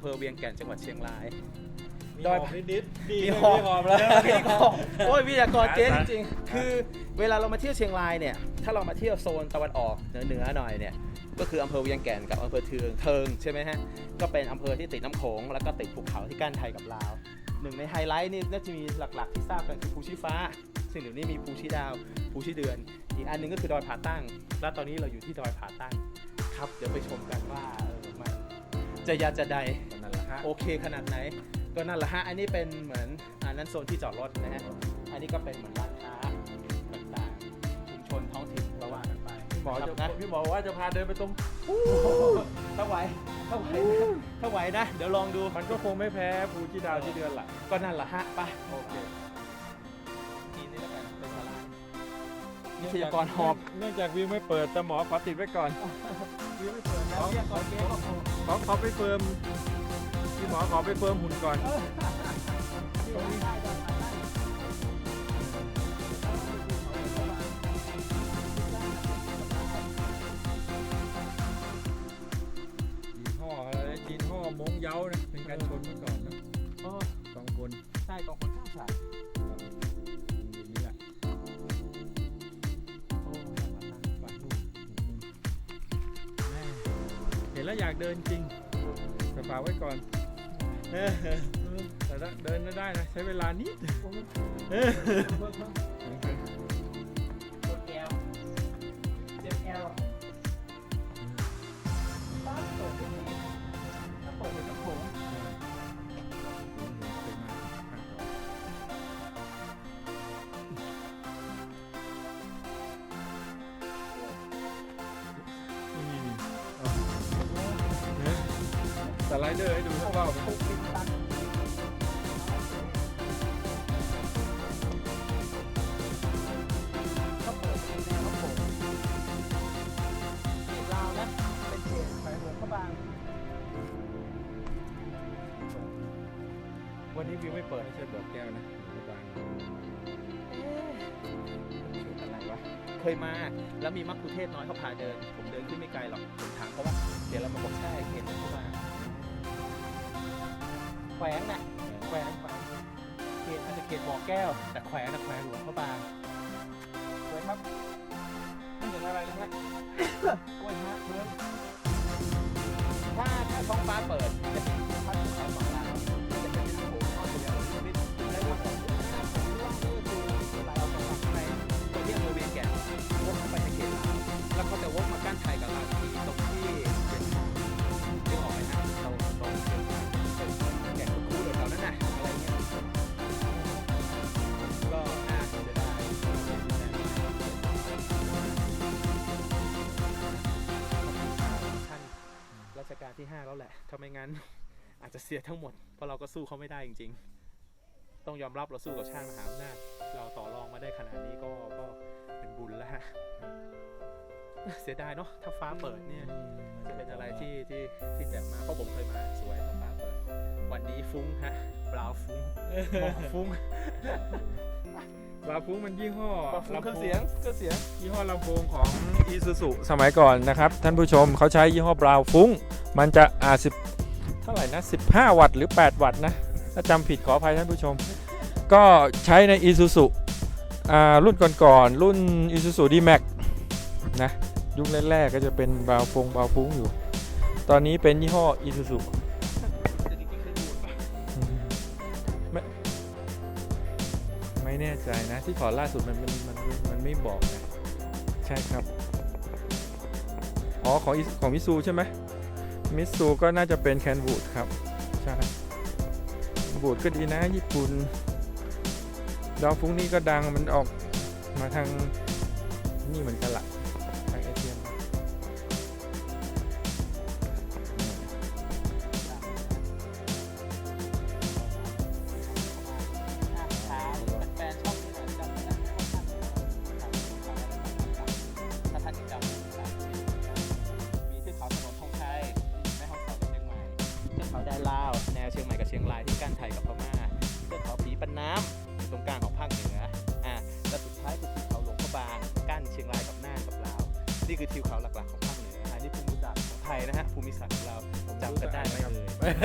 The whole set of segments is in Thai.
เภอเวียงแก่นจังหวัดเชียงรายมีดอยหอมนิดๆดีมีนะหอมมีหอมแล้วมีหอมโอ้ยวิทยากรเจ๊จอะริงๆ คือเวลาเรามาเที่ยวเชียงรายเนี่ย ถ้าเรามาเที่ยวโซนตะวันออกเหนือเหนือๆหน่อยเนี่ย ก็คืออำเภอเวียงแก่นกับอำเภอเทืองเทิงใช่ไหมฮะ ก็เป็นอำเภอที่ติดน้ำโขงแล้วก็ติดภูเขาที่กั้นไทยกับลาว หนึ่งในไฮไลท์นี่น่าจะมีหลักๆที่ทราบกันคือภูชีฟ้า ซึ่งเดี๋ยวนี้มีภูชีดาว ภูชีเดือน อีกอันหนึงก็คือดอยผาตั้ง และตอนนี้เราอยู่ที่ดอยผาตั้ง ครับ เดี๋ยวไปชมกันว่าเออมันจะยาจะใดนั่นแหละ ฮะโอเคขนาดไหน ก็นั่นแหละฮะ อันนี้เป็นเหมือนอันนั้นโซนที่จอดรถนะฮะ อันนี้ก็เป็นเหมือนร้านค้าต่างๆชุมชนท้องถิ่นก็ว่ากันไปพี่หมอคจะรับนะพี่หมอว่าจะพาเดินไปตรงถ้าไหวถ้าไหวนะถ้าไหวนะ เดี๋ยวลองดู มันก็คงไม่แพ้ภูชีดาวที่เดือนละก็นั่นแหละฮะไปโอเคทีนี้แล้วกันเป็นตลาดวิทยากรหอบเนื่องจากวิวไม่เปิดแต่หมอขอติดไว้ก่อนวิวไม่เปิดนะวิทยากรเก๊ก็ขอขอไปเฟิร์มพี่ หมอขอไปเฟิร์มหุ่นก่อน จีนห่ออะไรจีนห่อมงเย้านะ เป็นการชนเมื่อก่อนนะโอ้สองคนใช่กองคนข้างสายอย่างนี้แหละโอ้บ้านนู่นแม่เห็นแล้วอยากเดินจริงแต่ฝากไว้ก่อน เออแต่เดินได้นะ ใช้เวลานิดเออตัวแก้วเจ็บแอลป้าเปิดตรงถ้าเปิดเป็นกระโปงสไลเดอร์ให้ดูสักรอบปุ๊บปิ๊บตันเขา วิวไม่เปิดไม่ใช่บอกแก้วนะบางเอ๊ะเขตอะไรวะ เคยมา แล้วมีมักคุเทศน้อยเขาพาเดิน ผมเดินขึ้นไม่ไกลหรอกผมถามเขาว่า เดี๋ยวเรามาบอกใช่เขตหลวงพระบาแขวงน่ะแขวงแขวงเขตอาจจะเขตบ่อแก้ว แต่แขวงนะแขวงหลวงพระบางสวยครับไม่เห็นอะไรเลยฮะกล้วยฮะเพื่อนถ้าถ้าท้องฟ้าเปิด ที่ 5 แล้วแหละถ้าไม่งั้น อาจจะเสียทั้งหมด เพราะเราก็สู้เขาไม่ได้จริง ๆ ต้องยอมรับเราสู้กับชาติมหาอำนาจเราต่อรองมาได้ขนาดนี้ก็ก็เป็นบุญแล้วฮะเสียดายเนาะถ้าฟ้าเปิดเนี่ยจะเป็นอะไรที่ที่ที่แจ่มมากเพราะผมเคยมาสวยถ้าฟ้าเปิด วันนี้ฟุ้งฮะบราวน์ฟุ้งหมอกฟุ้ง บาฟุ้งมันยี่ห้อบราวน์ฟุ้งเครื่องเสียงเครื่องเสียงยี่ห้อลำโพงของอีซูซูสมัยก่อนนะครับ ท่านผู้ชมเขาใช้ยี่ห้อบราวฟุ้ง มันจะอาสิบเท่าไหร่นะ 15 วัตต์หรือ 8 วัตต์นะถ้าจำผิดขออภัยท่านผู้ชม ก็ใช้ใน i s u z u อ่ารุ่นก่อนๆรุ่น i s u z u D-Max นะยุคแรกๆก็จะเป็นบราวฟงบราวฟุ้งอยู่ ตอนนี้เป็นยี่ห้อ i s u ไม่แน่ใจนะ ที่ขอล่าสุดมันมันมันมันไม่บอกนะ ใช่ครับ อ๋อ ของของมิซูใช่ไหมมิซูก็น่าจะเป็นแคนวูดครับ ใช่บูดก็ดีนะ ญี่ปุ่นดาวฟุ้งนี่ก็ดังมันออกมาทางนี่เหมือนกันละ ลาว แนวเชียงใหม่กับเชียงรายที่กั้นไทยกับพม่าเทือกเขาผีปันน้ำอยู่ตรงกลางของภาคเหนืออ่าและสุดท้ายคือทิวเขาหลวงพระบางกั้นเชียงรายกับน่านกับลาว นี่คือทิวเขาหลักๆของภาคเหนืออันนี้ภูมิศาสตร์ของไทภัยนะฮะภูมิศาสตร์ของเราผมจำกันได้ไหมรู้เอ่ยค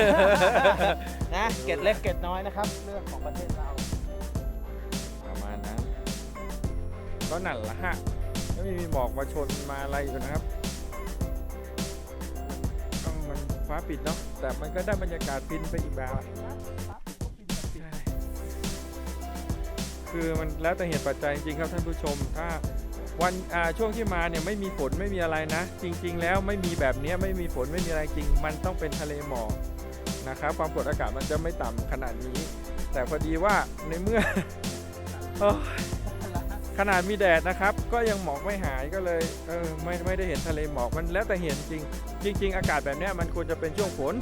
รับนะเกตเล็กเกตน้อยนะครับ เรื่องของประเทศเราประมาณนั้นก็นั่นละฮะก็ไม่มีหมอกมาชนมาอะไรอยู่นะครับ ฟ้าปิดเนาะแต่มันก็ได้บรรยากาศฟินไปอีกแบบใช่คือมันแล้วแต่เหตุปัจจัยจริงครับท่านผู้ชม ถ้าวันช่วงที่มาเนี่ยไม่มีฝนไม่มีอะไรนะ จริง ๆ แล้วไม่มีแบบนี้ไม่มีฝนไม่มีอะไรจริง มันต้องเป็นทะเลหมอกนะครับความกดอากาศมันจะไม่ต่ำขนาดนี้ แต่พอดีว่าในเมื่ออ ขนาดมีแดดนะครับ ก็ยังหมอกไม่หายก็เลยเออไม่ไม่ได้เห็นทะเลหมอกมันแล้วแต่เห็นจริง จริง ๆ อากาศแบบเนี้ยมันควรจะเป็นช่วงฝน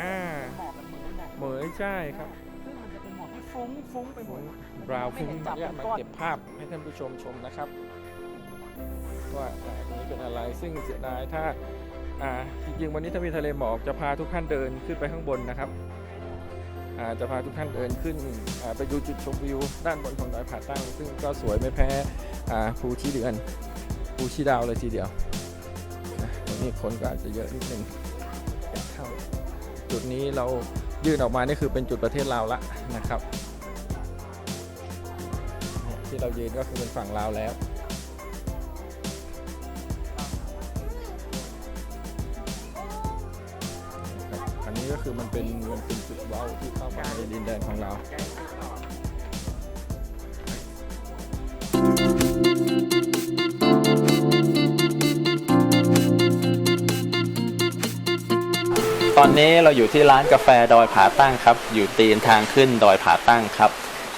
อ่าหมอกกับเหมือนหมอกเหมยใช่ครับซึ่งมันจะเป็นหมอกที่ฟุ้งฟุ้งไปหมดบราวน์ไม่ฟุ้งเห็นจับเนี่ยเป็นมาก้อนเก็บภาพให้ท่านผู้ชมชมนะครับว่าอ่าตรงนี้เป็นอะไรซึ่งเสียดายถ้าอ่าจริงๆวันนี้ถ้ามีทะเลหมอกจะพาทุกท่านเดินขึ้นไปข้างบนนะครับอ่า จะพาทุกท่านเดินขึ้นไปดูจุดชมวิว ด้านบนของดอยผาตั้ง ซึ่งก็สวยไม่แพ้ภูชีเดือนภูชีดาวเลยทีเดียวนะตรงนี้คนก็อาจจะเยอะนิดนึงจุดนี้เรายื่นออกมานี่คือเป็นจุดประเทศลาวละนะครับ ที่เรายืนก็คือเป็นฝั่งลาวแล้ว คือมันเป็นมันเป็นจุดว้าที่เข้ามาในดินแดนของเรา ตอนนี้เราอยู่ที่ร้านกาแฟดอยผาตั้งครับ อยู่ตีนทางขึ้นดอยผาตั้งครับ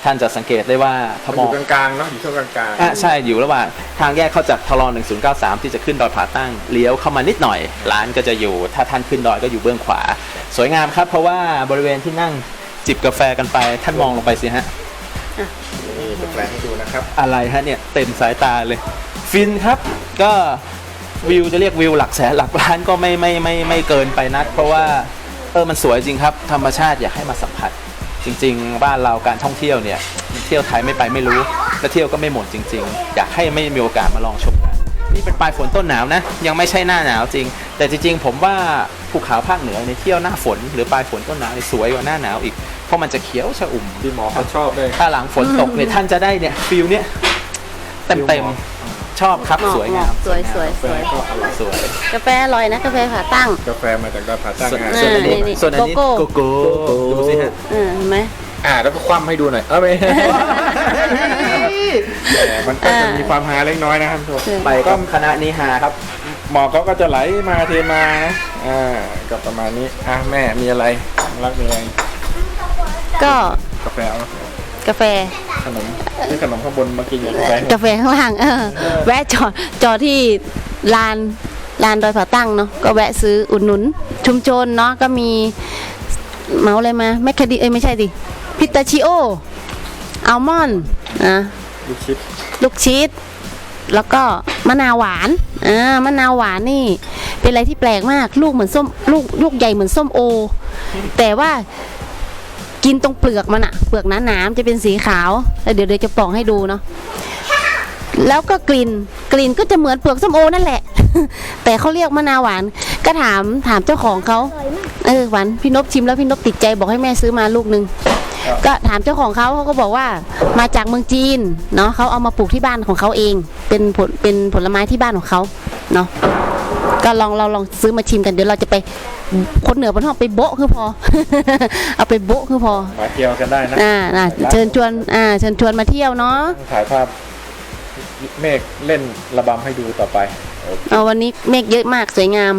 ท่านจะสังเกตได้ว่าถ้ามอองยู่กลางๆเนาะอยู่ช่วงกลางๆอะใช่อยู่ระหว่างทางแยกเข้าจากทล1093 ที่จะขึ้นดอยผาตั้งเลี้ยวเข้ามานิดหน่อย ร้านก็จะอยู่ ถ้าท่านขึ้นดอยก็อยู่เบื้องขวา สวยงามครับ เพราะว่าบริเวณที่นั่งจิบกาแฟกันไป ท่านมองลงไปสิฮะนี่จะแปลให้ดูนะครับ อะไรฮะเนี่ยเต็มสายตาเลย ฟินครับก็วิวจะเรียกวิวหลักแสนหลักล้านก็ไม่ไม่ไม่ไม่เกินไปนัก เพราะว่าเออมันสวยจริงครับ ธรรมชาติอยากให้มาสัมผัส จริง ๆ บ้านเราการท่องเที่ยวเนี่ยเที่ยวไทยไม่ไปไม่รู้และเที่ยวก็ไม่หมดจริง ๆ อยากให้ไม่มีโอกาสมาลองชมกันนี่เป็นปลายฝนต้นหนาวนะ ยังไม่ใช่หน้าหนาวจริง แต่จริง ๆ ผมว่าภูเขาภาคเหนือในยเที่ยวหน้าฝน หรือปลายฝนต้นหนาวเนี่ยสวยกว่าหน้าหนาวอีกเพราะมันจะเขียวชอุ่มที่หมอเขาชอบเลยถ้าหลังฝนตกเนี่ยท่านจะได้เนี่ยฟิลเนี่ยเต็มเต็มๆ ชอบครับเหมาะสวยงามเหมาะสวยสวยสวยก็อร่อยสวย กาแฟอร่อยนะกาแฟผ่าตั้ง กาแฟมาจากดอยผาตั้งส่วนอะส่วนอันนี้นี่ส่วนอันนี้โกโกโก้โก้ดูสิฮะเออเห็นไหม อ่าแล้วก็คว่ำให้ดูหน่อย เออไม่ แต่มันก็จะมีความฮาเล็กน้อยนะครับท่านผู้ชมไปก็คณะนี้ฮาครับ หมอกเขาก็จะไหลมาเทมานะอ่าก็ประมาณนี้อะแม่มีอะไรรักมีอะไรก็กาแฟเอากาแฟ ขนมที่ขนมข้างบนมากินอยู่กาแฟกาแฟข้างล่างเออแวะจอดจอดที่ลานลานดอยผาตั้งเนาะก็แวะซื้ออุดหนุน ชุมชนเนาะก็มีเหมาอะไรมาแมคคาดิเอ้ยไม่ใช่ดิพิตาชิโออัลมอนด์นะลูกชิดลูกชีสแล้วก็มะนาวหวานอ่ามะนาวหวานนี่ เป็นอะไรที่แปลกมาก ลูกเหมือนส้มลูกลูกใหญ่เหมือนส้มโอ แต่ว่า กินตรงเปลือกมันอะเปลือกหนาๆจะเป็นสีขาวแล้วเดี๋ยวเดี๋ยวจะปอกให้ดูเนาะแล้วก็กลิ่นกลิ่นก็จะเหมือนเปลือกส้มโอนั่นแหละ แต่เขาเรียกมะนาวหวาน ก็ถามถามเจ้าของเขาเออหวานพี่นบชิมแล้วพี่นบติดใจบอกให้แม่ซื้อมาลูกหนึ่งก็ถามเจ้าของเขาเขาก็บอกว่ามาจากเมืองจีนเนาะเขาเอามาปลูกที่บ้านของเขาเอง เป็นผลเป็นผลไม้ที่บ้านของเขาเนาะก็ลองเราลองซื้อมาชิมกันเดี๋ยวเราจะไป คนเหนือบนห้องไปโบะคือพอ เอาไปโบะคือพอมาเที่ยวกันได้นะอ่าน่ะเชิญชวนอ่าเชิญชวนมาเที่ยวเนาะถ่ายภาพเมฆเล่นระบำให้ดูต่อไปโอเคเอาวันนี้เมฆเยอะมากสวยงาม